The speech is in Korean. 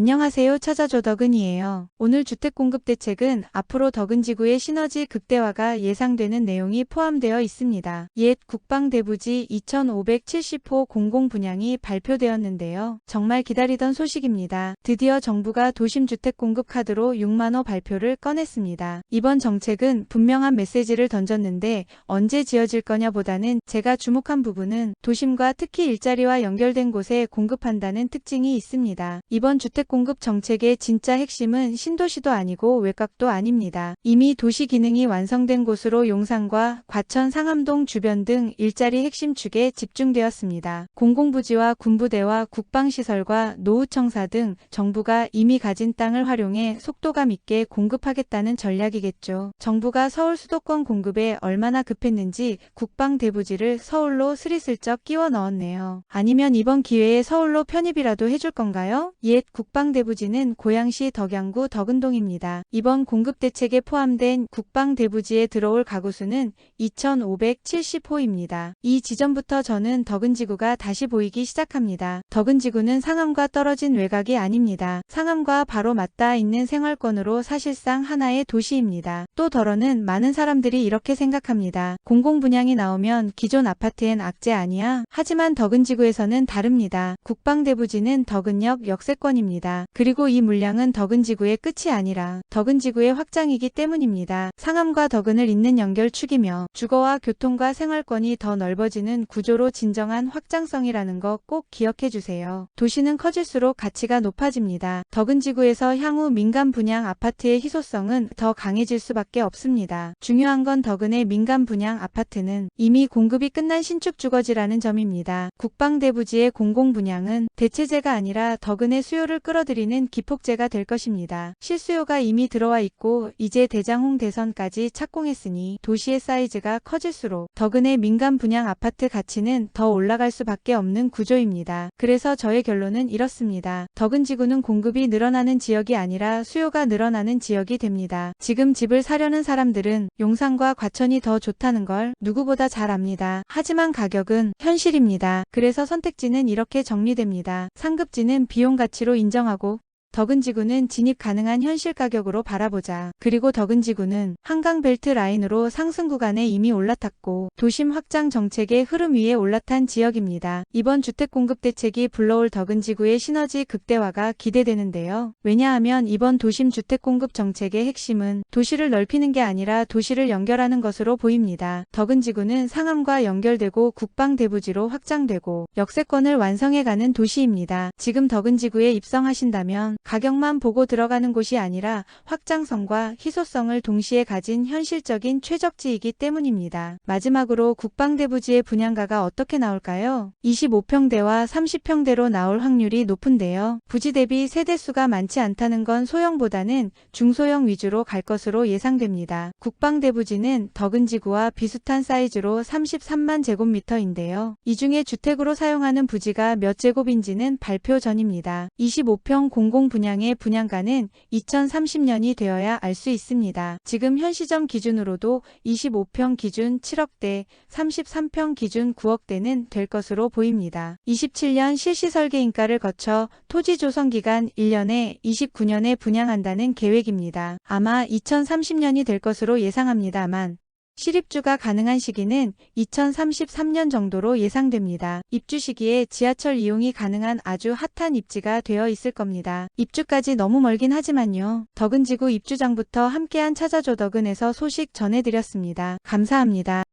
안녕하세요. 찾아줘 덕은이에요. 오늘 주택공급 대책은 앞으로 덕은 지구의 시너지 극대화가 예상되는 내용이 포함되어 있습니다. 옛 국방대부지 2570호 공공 분양이 발표되었는데요. 정말 기다리던 소식입니다. 드디어 정부가 도심주택공급 카드로 6만호 발표를 꺼냈습니다. 이번 정책은 분명한 메시지를 던졌는데 언제 지어질 거냐 보다는 제가 주목한 부분은 도심과 특히 일자리와 연결된 곳에 공급한다는 특징이 있습니다. 이번 주택 공급 정책의 진짜 핵심은 신도시도 아니고 외곽도 아닙니다. 이미 도시 기능이 완성된 곳으로 용산과 과천 상암동 주변 등 일자리 핵심 축에 집중되었습니다. 공공부지와 군부대와 국방시설과 노후청사 등 정부가 이미 가진 땅을 활용해 속도감 있게 공급하겠다는 전략이겠죠. 정부가 서울 수도권 공급에 얼마나 급했는지 국방대부지를 서울로 스리슬쩍 끼워 넣었네요. 아니면 이번 기회에 서울로 편입이라도 해줄 건가요? 옛 국방 대부지는 고양시 덕양구 덕은동입니다. 이번 공급대책에 포함된 국방대부지에 들어올 가구 수는 2,570호입니다. 이 지점부터 저는 덕은지구가 다시 보이기 시작합니다. 덕은지구는 상암과 떨어진 외곽이 아닙니다. 상암과 바로 맞닿아 있는 생활권으로 사실상 하나의 도시입니다. 또 덜어는 많은 사람들이 이렇게 생각합니다. 공공분양이 나오면 기존 아파트엔 악재 아니야? 하지만 덕은지구에서는 다릅니다. 국방대부지는 덕은역 역세권입니다. 그리고 이 물량은 덕은지구의 끝이 아니라 덕은지구의 확장이기 때문입니다. 상암과 덕은을 잇는 연결축이며 주거와 교통과 생활권이 더 넓어지는 구조로 진정한 확장성이라는 거 꼭 기억해 주세요. 도시는 커질수록 가치가 높아집니다. 덕은지구에서 향후 민간 분양 아파트의 희소성은 더 강해질 수밖에 없습니다. 중요한 건 덕은의 민간 분양 아파트는 이미 공급이 끝난 신축 주거지라는 점입니다. 국방대부지의 공공분양은 대체제가 아니라 덕은의 수요를 끌어들이는 기폭제가 될 것입니다. 실수요가 이미 들어와 있고 이제 대장홍 대선까지 착공했으니 도시의 사이즈가 커질수록 덕은의 민간 분양 아파트 가치는 더 올라갈 수밖에 없는 구조입니다. 그래서 저의 결론은 이렇습니다. 덕은지구는 공급이 늘어나는 지역이 아니라 수요가 늘어나는 지역이 됩니다. 지금 집을 사려는 사람들은 용산과 과천이 더 좋다는 걸 누구보다 잘 압니다. 하지만 가격은 현실입니다. 그래서 선택지는 이렇게 정리됩니다. 상급지는 비용 가치로 인정 하고 덕은지구는 진입 가능한 현실 가격으로 바라보자. 그리고 덕은지구는 한강 벨트 라인으로 상승 구간에 이미 올라탔고 도심 확장 정책의 흐름 위에 올라탄 지역입니다. 이번 주택 공급 대책이 불러올 덕은지구의 시너지 극대화가 기대되는데요. 왜냐하면 이번 도심 주택 공급 정책의 핵심은 도시를 넓히는 게 아니라 도시를 연결하는 것으로 보입니다. 덕은지구는 상암과 연결되고 국방 대부지로 확장되고 역세권을 완성해가는 도시입니다. 지금 덕은지구에 입성하신다면 가격만 보고 들어가는 곳이 아니라 확장성과 희소성을 동시에 가진 현실적인 최적지이기 때문입니다. 마지막으로 국방대부지의 분양가가 어떻게 나올까요? 25평대와 30평대로 나올 확률이 높은데요. 부지 대비 세대수가 많지 않다는 건 소형보다는 중소형 위주로 갈 것으로 예상됩니다. 국방대부지는 덕은지구와 비슷한 사이즈로 33만 제곱미터인데요. 이 중에 주택으로 사용하는 부지가 몇 제곱인지는 발표 전입니다. 25평 공공 분양의 분양가는 2030년이 되어야 알 수 있습니다. 지금 현 시점 기준으로도 25평 기준 7억대, 33평 기준 9억대는 될 것으로 보입니다. 27년 실시 설계 인가를 거쳐 토지 조성 기간 1년에 29년에 분양한다는 계획입니다. 아마 2030년이 될 것으로 예상합니다만 실입주가 가능한 시기는 2033년 정도로 예상됩니다. 입주 시기에 지하철 이용이 가능한 아주 핫한 입지가 되어 있을 겁니다. 입주까지 너무 멀긴 하지만요. 덕은지구 입주장부터 함께한 찾아줘 덕은에서 소식 전해드렸습니다. 감사합니다.